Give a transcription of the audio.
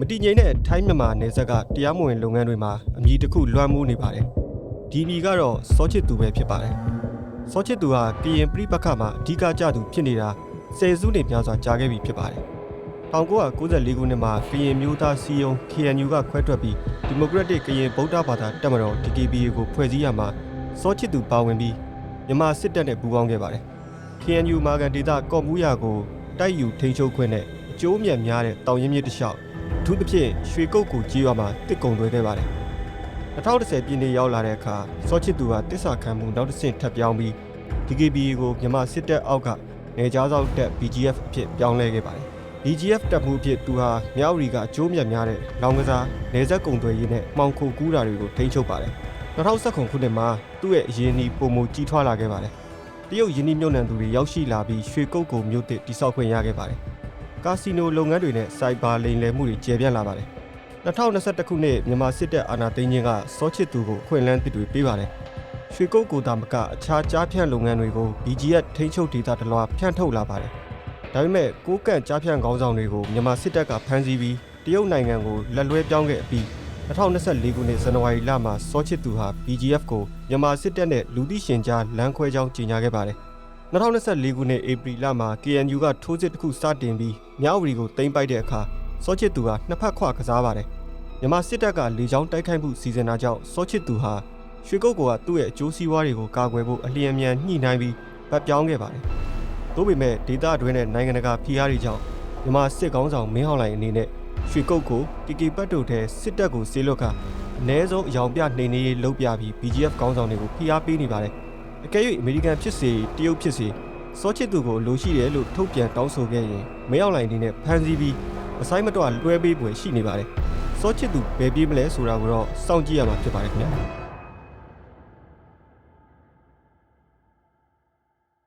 မတည်ငြိမ်တဲ့ထိုင်းမြန်မာနယ်စပ်ကတရားမဝင်လုပ်ငန်းတွေမှာအမည်တစ်ခုလွှမ်းမိုးနေပါတယ်ဒီအမည်ကတော့စောချစ်သူပဲဖြစ်ပါတယ်စောချစ်သူဟာကရင်ပြည်ပခတ်မှာအဓိကကျသူဖြစ်နေတာဆယ်စုနှစ်များစွာကြာခဲ့ပြီဖြစ်ပါတယ်1994ခုနှစ်မှာကရင်မျိုးသားစီယုံ KNU ကခွဲထွက်ပြီးဒီမိုကရက်တစ်ကရင်ဗုဒ္ဓဘာသာတက်မတော် DKBA ကိုဖွဲ့စည်းရမှာစောချစ်သူပါဝင်ပြီးမြန်မာစစ်တပ်နဲ့ပူးပေါင်းခဲ့ပါတယ် KNU မာကန်ဒေတာကော့မူးယာကိုတိုက်ယူထိန်းချုပ်ခွင့်နဲ့အကျိုးမြတ်များတဲ့တောင်ရင်မြစ်တစ်လျှောက်အ ထူးသဖြင့်ရွှေကုတ်ကူကြီးရွာမှာတစ်ကုံသွဲခဲ့ပါတယ်2010ပြည်နှစ်ရောက်လာတဲ့အခါစောချစ်သူကတစ္ဆာခံမှုနောက်တစ်ဆင့်ထပ်ပြောင်းပြီး DKBA ကိုမြန်မာစစ်တပ်အောက်ကနေကြားစောက်တပ် BGF အဖြစ်ပြောင်းလဲခဲ့ပါတယ် BGF တပ်မှုအဖြစ်သူဟာမြောက်ရီကအကျိုးမြတ်များတဲ့လောင်ကစားနေဆက်ကုံသွဲရေးနဲ့မှောင်ခိုကူးတာတွေကိုထိန်းချုပ်ပါတယ်2019ခုနှစ်မှာသူ့ရဲ့အရင်းအနှီးပုံမူကြီးထွားလာခဲ့ပါတယ်တရုတ်ယင်းနှိမ့်မြုပ်နှံသူတွေရောက်ရှိလာပြီးရွှေကုတ်ကုံမြို့တစ်တိစောက်ခွင့်ရခဲ့ပါတယ်။ ကာစီနိုလုပ်ငန်းတွေနဲ့စိုက်ဘာလိမ်လည်မှုတွေကျေပြန့်လာပါတယ်။2021ခုနှစ်မြန်မာစစ်တပ်အာဏာသိမ်းခြင်းကစောချစ်သူကိုအခွင့်အလမ်းသစ်တွေပေးပါတယ်။ရွှေကုတ်ကိုတာမကအခြားကြားဖြန့်လုပ်ငန်းတွေကို BGF ထိန်းချုပ်ဒေသတလွှာဖြန့်ထုတ်လာပါတယ်။ဒါပေမဲ့ကိုးကန့်ကြားဖြန့်ခေါင်းဆောင်တွေကိုမြန်မာစစ်တပ်ကဖမ်းဆီးပြီးတရုတ်နိုင်ငံကိုလက်လွဲပြောင်းခဲ့အပြီး2024ခုနှစ်ဇန်နဝါရီလမှာစောချစ်သူဟာ BGF ကိုမြန်မာစစ်တပ်နဲ့လူသိရှင်ကြားလမ်းခွဲကြောင်းကြေညာခဲ့ပါတယ်။ 2024ခုနှစ်ဧပြီလမှာ KNU ကထိုးစစ်တစ်ခုစတင်ပြီးမြောက်ဝတီကိုတင်ပိုက်တဲ့အခါစောချစ်သူဟာနှစ်ဖက်ခွကစားပါတယ်။မြန်မာစစ်တပ်ကလေကြောင်းတိုက်ခိုက်မှုစီစဉ်တာကြောင့်စောချစ်သူဟာရွှေကုတ်ကသူ့ရဲ့အကျိုးစီးပွားတွေကိုကာကွယ်ဖို့အလျင်အမြန်ညှိနှိုင်းပြီးပတ်ပြောင်းခဲ့ပါတယ်။သို့ပေမဲ့ဒေသအတွင်းနဲ့နိုင်ငံတကာဖိအားတွေကြောင့်မြန်မာစစ်ကောင်းဆောင်မင်းဟောင်းလိုင်အနေနဲ့ရွှေကုတ်ကိုကီကီပတ်တို့ထဲစစ်တပ်ကိုဆေးလွတ်ခါအ ਨੇ ဆုံးအယောင်ပြနှိမ်နေရေးလုပ်ပြပြီး BGF ကောင်းဆောင်တွေကိုဖိအားပေးနေပါတယ်။ အကယ်၍အမေရိကန်ဖြစ်စေတရုတ်ဖြစ်စေစောချစ်သူကိုလိုရှိတယ်လို့ထုတ်ပြန်တောင်းဆိုခဲ့ရင်မရောက်လိုက်အနေနဲ့ဖမ်းဆီးပြီးအဆိုင်မတော့လွှဲပေးပွေရှိနေပါတယ်။စောချစ်သူဘယ်ပြေးမလဲဆိုတာကိုတော့စောင့်ကြည့်ရမှာဖြစ်ပါတယ်ခင်ဗျာ။